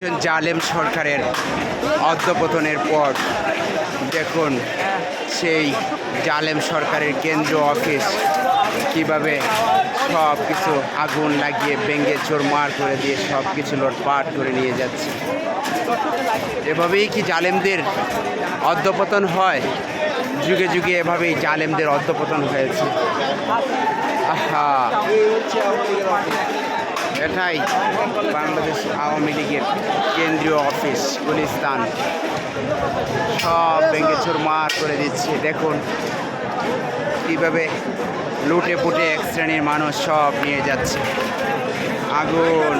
জালেম সরকারের অধ্যপতনের পর দেখুন সেই জালেম সরকারের কেন্দ্র অফিস কীভাবে সব কিছু আগুন লাগিয়ে ভেঙে চোরমার করে দিয়ে সব কিছু লোটপাট করে নিয়ে যাচ্ছে। এভাবেই কি জালেমদের অধ্যপতন হয়? যুগে যুগে এভাবেই জালেমদের অধ্যপতন হয়েছে। আহা! এটাই বাংলাদেশ আওয়ামী লীগের কেন্দ্রীয় অফিস, গুলিস্তান। সব ভেঙে চুরমার করে দিচ্ছে। দেখুন কীভাবে লুটে পুটে এক শ্রেণির মানুষ সব নিয়ে যাচ্ছে। আগুন।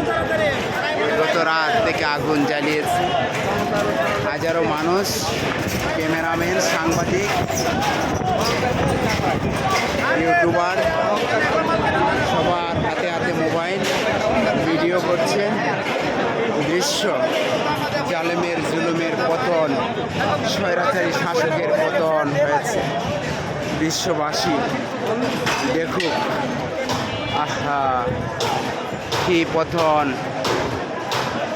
গত রাত থেকে আগুন জ্বালিয়েছে। হাজারো মানুষ, ক্যামেরাম্যান, সাংবাদিক, ইউটিউবার সবার হাতে হাতে মোবাইল ভিডিও করছে দৃশ্য জালেমের, জুলুমের পতন, স্বৈরাচারী শাসকের পতন হয়েছে। বিশ্ববাসী, দেখুক, আহা, কি পতন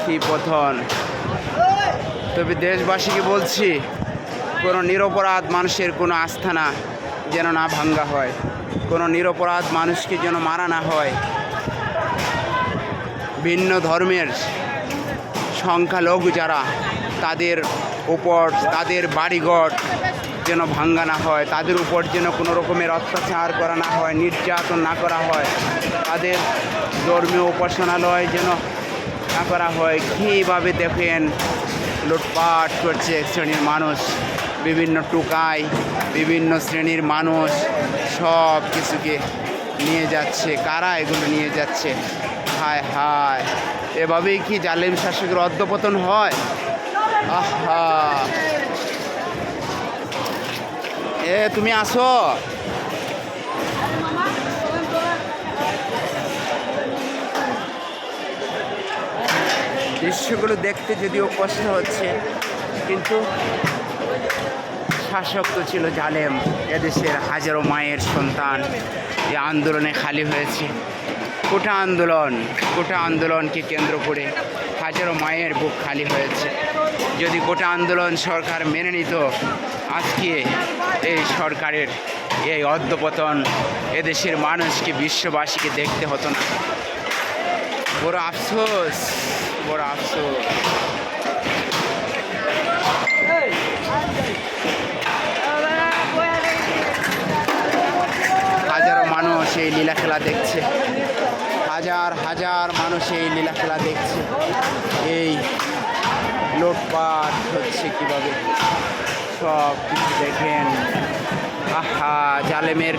কি পতন। তবে দেশবাসীকে বলছি, কোনো নিরপরাধ মানুষের কোনো আস্থানা যেন না ভাঙ্গা হয়। কোনো নিরপরাধ মানুষকে যেন মারা না হয়। ভিন্ন ধর্মের সংখ্যালঘু যারা তাদের উপর, তাদের বাড়িঘর যেন ভাঙ্গা না হয়, তাদের উপর যেন কোনো রকমের অত্যাচার করা না হয়, নির্যাতন না করা হয়, তাদের ধর্মীয় উপাসনালয় যেন না করা হয়। কীভাবে দেখেন লুটপাট করছে এক শ্রেণির মানুষ, বিভিন্ন টুকাই বিভিন্ন শ্রেণির মানুষ সব কিছুকে নিয়ে যাচ্ছে। কারা এগুলো নিয়ে যাচ্ছে? হায় হায়। এভাবেই কি জালেম শাসকের অধ্যপতন হয়? আহা। এ, তুমি আসো। দৃশ্যগুলো দেখতে যদিও কষ্ট হচ্ছে, কিন্তু শাসক তো ছিল জালেম। এদেশের হাজারো মায়ের সন্তান এই আন্দোলনে খালি হয়েছে। কোটা আন্দোলন কোটা আন্দোলনকে কেন্দ্র করে হাজারো মায়ের বুক খালি হয়েছে। যদি কোটা আন্দোলন সরকার মেনে নিত, আজকে এই সরকারের এই অধ্যপতন এদেশের মানুষকে, বিশ্ববাসীকে দেখতে হতো না। বড় আফসোস বড় আফসোস। হাজারো মানুষ এই লীলা খেলা দেখছে। হাজার হাজার মানুষ এই লীলা খেলা দেখছে। এই লোটপাট হচ্ছে কীভাবে? সব কিছু দেখেন। আহা, জালেমের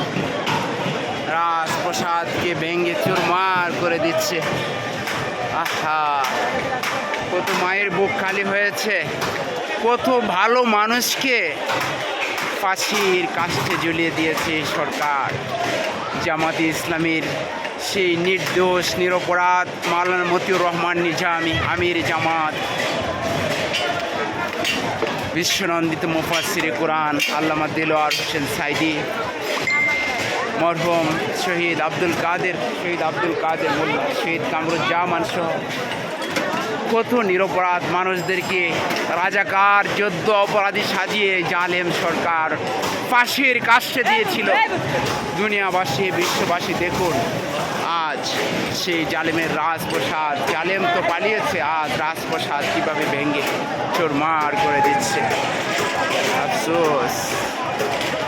রাজপ্রসাদকে ভেঙে চুরমার করে দিচ্ছে। আহা, কত মায়ের বুক খালি হয়েছে। কত ভালো মানুষকে ফাঁসির কাছে ঝুলিয়ে দিয়েছে সরকার। জামাতে ইসলামীর সেই নির্দোষ, নিরপরাধ মাওলানা মতিউর রহমান নিজামি আমির জামাত। বিশ্বনন্দিত মুফাসির কোরআন, আল্লামা দিলওয়ার হোসেন সাইদি, মরহুম শহীদ আব্দুল কাদের, শহীদ আব্দুল কাদের মোল্লা, শহীদ কামরুজ্জামান সহ কত নিরপরাধ মানুষদেরকে রাজাকার, যোদ্ধ অপরাধী সাজিয়ে জালেম সরকার ফাঁসির কাছে দিয়েছিল। দুনিয়াবাসী, বিশ্ববাসী দেখুন আজ সেই জালেমের রাজপ্রসাদ। জালেম তো পালিয়েছে, আজ রাজপ্রসাদ কীভাবে ভেঙে চোর মার করে দিচ্ছে? আফসোস।